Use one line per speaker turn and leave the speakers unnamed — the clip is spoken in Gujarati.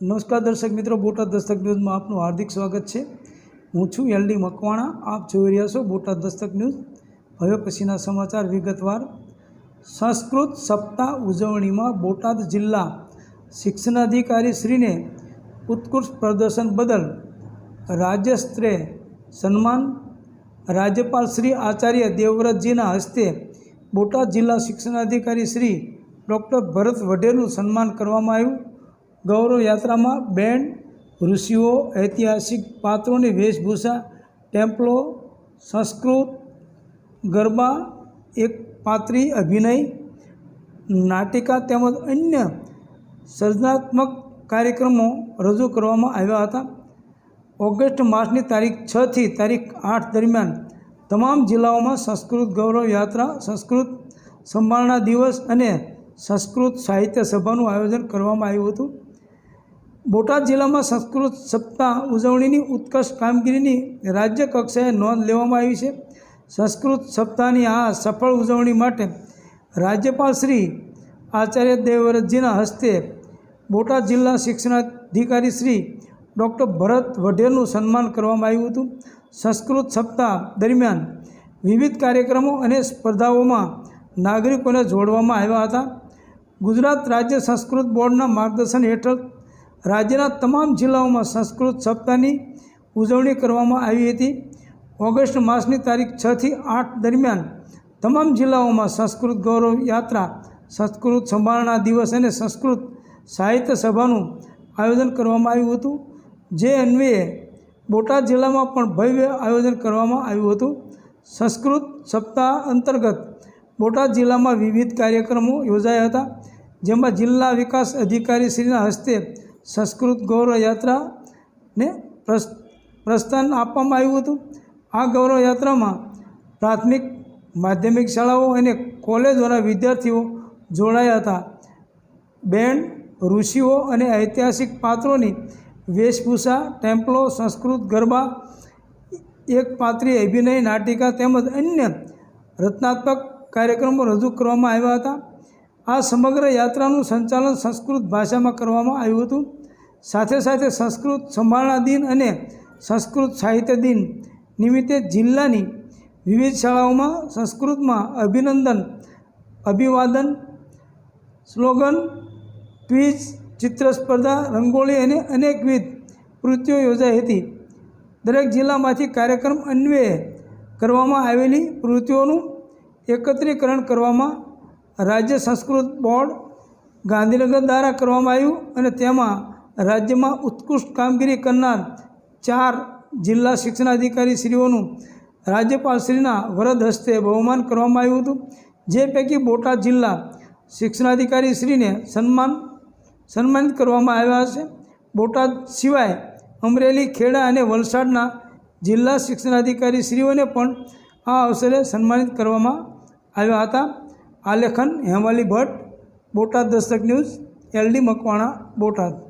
નમસ્કાર દર્શક મિત્રો, બોટાદ દસ્તક ન્યૂઝમાં આપનું હાર્દિક સ્વાગત છે. હું છું એલડી મકવાણા, આપ જોઈ રહ્યા છો બોટાદ દસ્તક ન્યૂઝ. હવે પછીના સમાચાર વિગતવાર. સંસ્કૃત સપ્તાહ ઉજવણીમાં બોટાદ જિલ્લા શિક્ષણાધિકારી શ્રીને ઉત્કૃષ્ટ પ્રદર્શન બદલ રાજ્યસ્તરે સન્માન. રાજ્યપાલ શ્રી આચાર્ય દેવવ્રતજીના હસ્તે બોટાદ જિલ્લા શિક્ષણાધિકારી શ્રી ડૉક્ટર ભરત વઢેનું સન્માન કરવામાં આવ્યું. ગૌરવ યાત્રામાં બેન્ડ ઋષિઓ, ઐતિહાસિક પાત્રોની વેશભૂષા, ટેમ્પલો, સંસ્કૃત, ગરબા, એક પાત્રી અભિનય, નાટિકા તેમજ અન્ય સર્જનાત્મક કાર્યક્રમો રજૂ કરવામાં આવ્યા હતા. ઓગસ્ટ માસની તારીખ છથી તારીખ આઠ દરમિયાન તમામ જિલ્લાઓમાં સંસ્કૃત ગૌરવ યાત્રા, સંસ્કૃત સંભાળના દિવસ અને સંસ્કૃત સાહિત્ય સભાનું આયોજન કરવામાં આવ્યું હતું. બોટાદ જિલ્લામાં સંસ્કૃત સપ્તાહ ઉજવણીની ઉત્કર્ષ કામગીરીની રાજ્ય કક્ષાએ નોંધ લેવામાં આવી છે. સંસ્કૃત સપ્તાહની આ સફળ ઉજવણી માટે રાજ્યપાલ શ્રી આચાર્ય દેવવ્રતજીના હસ્તે બોટાદ જિલ્લા શિક્ષણાધિકારી શ્રી ડૉક્ટર ભરત વઢેરનું સન્માન કરવામાં આવ્યું હતું. સંસ્કૃત સપ્તાહ દરમિયાન વિવિધ કાર્યક્રમો અને સ્પર્ધાઓમાં નાગરિકોને જોડવામાં આવ્યા હતા. ગુજરાત રાજ્ય સંસ્કૃત બોર્ડના માર્ગદર્શન હેઠળ રાજ્યના તમામ જિલ્લાઓમાં સંસ્કૃત સપ્તાહની ઉજવણી કરવામાં આવી હતી. ઓગસ્ટ માસની તારીખ છથી આઠ દરમિયાન તમામ જિલ્લાઓમાં સંસ્કૃત ગૌરવ યાત્રા, સંસ્કૃત સંભાળના દિવસ અને સંસ્કૃત સાહિત્ય સભાનું આયોજન કરવામાં આવ્યું હતું. જે અન્વયે બોટાદ જિલ્લામાં પણ ભવ્ય આયોજન કરવામાં આવ્યું હતું. સંસ્કૃત સપ્તાહ અંતર્ગત બોટાદ જિલ્લામાં વિવિધ કાર્યક્રમો યોજાયા હતા, જેમાં જિલ્લા વિકાસ અધિકારી શ્રીના હસ્તે સંસ્કૃત ગૌરવ પ્રસ- પ્રસ્થાન આપવામાં આવ્યું હતું. આ ગૌરવ યાત્રામાં પ્રાથમિક માધ્યમિક શાળાઓ અને કોલેજોના વિદ્યાર્થીઓ જોડાયા હતા. બેન્ડ ઋષિઓ અને ઐતિહાસિક પાત્રોની વેશભૂષા, ટેમ્પલો, સંસ્કૃત ગરબા, એક પાત્રી અભિનય નાટિકા તેમજ અન્ય રચનાત્મક કાર્યક્રમો રજૂ કરવામાં આવ્યા હતા. આ સમગ્ર યાત્રાનું સંચાલન સંસ્કૃત ભાષામાં કરવામાં આવ્યું હતું. સાથે સાથે સંસ્કૃત સંભાળના દિન અને સંસ્કૃત સાહિત્ય દિન નિમિત્તે જિલ્લાની વિવિધ શાળાઓમાં સંસ્કૃતમાં અભિનંદન, અભિવાદન, સ્લોગન, ક્વિઝ ચિત્ર સ્પર્ધા રંગોળી અને અનેકવિધ કૃત્યો યોજાઈ હતી. દરેક જિલ્લામાંથી કાર્યક્રમ અન્વયે કરવામાં આવેલી કૃત્યોનું એકત્રીકરણ કરવામાં રાજ્ય સંસ્કૃત બોર્ડ ગાંધીનગર દ્વારા કરવામાં આવ્યું અને તેમાં રાજ્યમાં ઉત્કૃષ્ટ કામગીરી કરનાર ચાર જિલ્લા શિક્ષણાધિકારી શ્રીઓનું રાજ્યપાલશ્રીના વરદ હસ્તે બહુમાન કરવામાં આવ્યું હતું. જે પૈકી બોટાદ જિલ્લા શિક્ષણાધિકારી શ્રીને સન્માન, સન્માનિત કરવામાં આવ્યા છે બોટાદ સિવાય અમરેલી, ખેડા અને વલસાડના જિલ્લા શિક્ષણાધિકારી શ્રીઓને પણ આ અવસરે સન્માનિત કરવામાં આવ્યા હતા. આલેખન Hemali Bhatt, Botad Dastak News, L D Makwana, Botad.